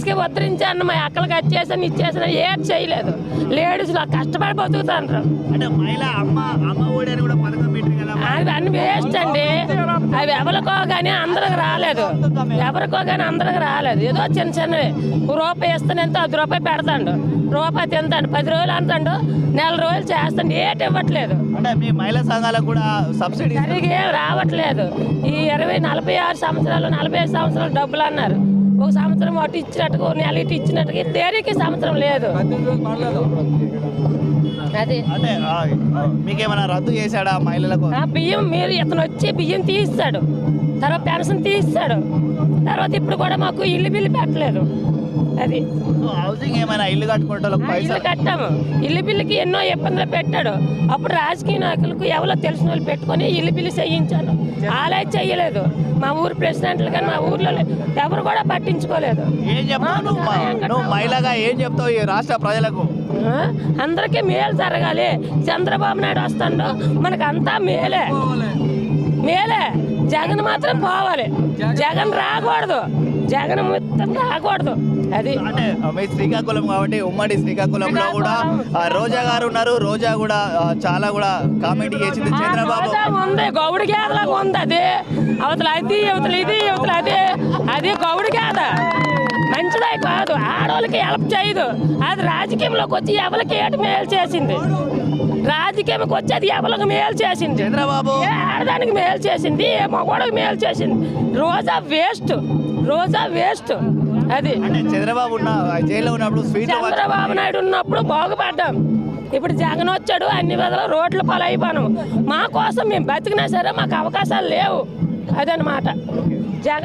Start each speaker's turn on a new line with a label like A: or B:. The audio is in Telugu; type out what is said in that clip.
A: లేడీస్కి ఉద్ధరించాను మా అక్కలకి వచ్చేసాను ఇచ్చేసాను ఏది చేయలేదు. లేడీస్ కష్టపడి అవి అన్ని వేస్ట్ అండి. అవి ఎవరికో కానీ అందరికి రాలేదు. ఎవరికో కానీ అందరికి రాలేదు. ఏదో చిన్న చిన్నవి రూపాయి ఇస్తాను ఎంత అది రూపాయి పెడతాడు. రూపాయి తింటాడు పది రోజులు అంటాడు నెల రోజులు చేస్తాడు ఏటి ఇవ్వట్లేదు.
B: అంటే మీ మహిళా సంఘాలకు కూడా సబ్సిడీ
A: ఏం రావట్లేదు. ఈ ఇరవై నలభై ఆరు సంవత్సరాలు నలభై ఐదు సంవత్సరాలు డబ్బులు అన్నారు. ఒక సంవత్సరం అటు ఇచ్చినట్టుగా ఒక నెల ఇటు ఇచ్చినట్టుగా దేనికి సంవత్సరం లేదు. అది.
B: మీకేమైనా రద్దు చేశాడా మహిళలకు?
A: ఆ బియ్యం మీరు ఇతను వచ్చి బియ్యం తీస్తాడు తర్వాత పెన్షన్ తీస్తాడు తర్వాత ఇప్పుడు కూడా మాకు ఇల్లు బిల్లు పెట్టలేదు. అది.
B: హౌసింగ్ ఏమైనా ఇల్లు కట్టుకుంటే
A: ఇల్లు కట్టాము. ఇల్లు బిల్లుకి ఎన్నో ఇబ్బందులు పెట్టాడు. అప్పుడు రాజకీయ నాయకులకు ఎవరో తెలిసిన వాళ్ళు పెట్టుకొని ఇల్లు బిల్లు చేయించాను. ఆలయ చెయ్యలేదు మా ఊరు ప్రెసిడెంట్లు కానీ మా ఊర్లో ఎవరు కూడా పట్టించుకోలేదు.
B: ఏం చెప్తావు నువ్వు? మహిళగా ఏం చెప్తావు ఈ రాష్ట్ర ప్రజలకు?
A: అందరికీ మేలు జరగాలి. చంద్రబాబు నాయుడు వస్తాడు. మనకు అంతా మేలే మేలే. జగన్ మాత్రం పోవాలి. జగన్ రాకూడదు. జగన్ మొత్తం రాకూడదు. అది.
B: అంటే మీ శ్రీకాకుళం కాబట్టి ఉమ్మడి శ్రీకాకుళంలో కూడా రోజా గారు ఉన్నారు రోజా కూడా చాలా కూడా కామెంట్ చేసింది చంద్రబాబు.
A: ఉంది గౌడి గేదలాగా ఉంది అది. అవతల అది అవతల ఇది అవతల అది. అది గౌడి గేద. మంచిదే కాదు ఆడవాళ్ళకి హెల్ప్ చేయదు. అది రాజకీయంలోకి వచ్చి ఎవరికి ఏటి మేలు చేసింది? రాజకీయంకి వచ్చి అది ఎవరికి మేలు చేసింది?
B: చంద్రబాబు.
A: ఆడదానికి మేలు చేసింది ఏ మగవాడికి మేలు చేసింది? Roja waste Roja waste. అది
B: అంటే చంద్రబాబు ఉన్న జైల్లో ఉన్నప్పుడు స్వీట్
A: చంద్రబాబు నాయుడు ఉన్నప్పుడు బాగుపడ్డాం. ఇప్పుడు జగన్ వచ్చాడు అన్ని విధాలు రోడ్ల పాలైపోయాము మా కోసం మేము బతికినా సరే మాకు అవకాశాలు లేవు. అదనమాట జగన్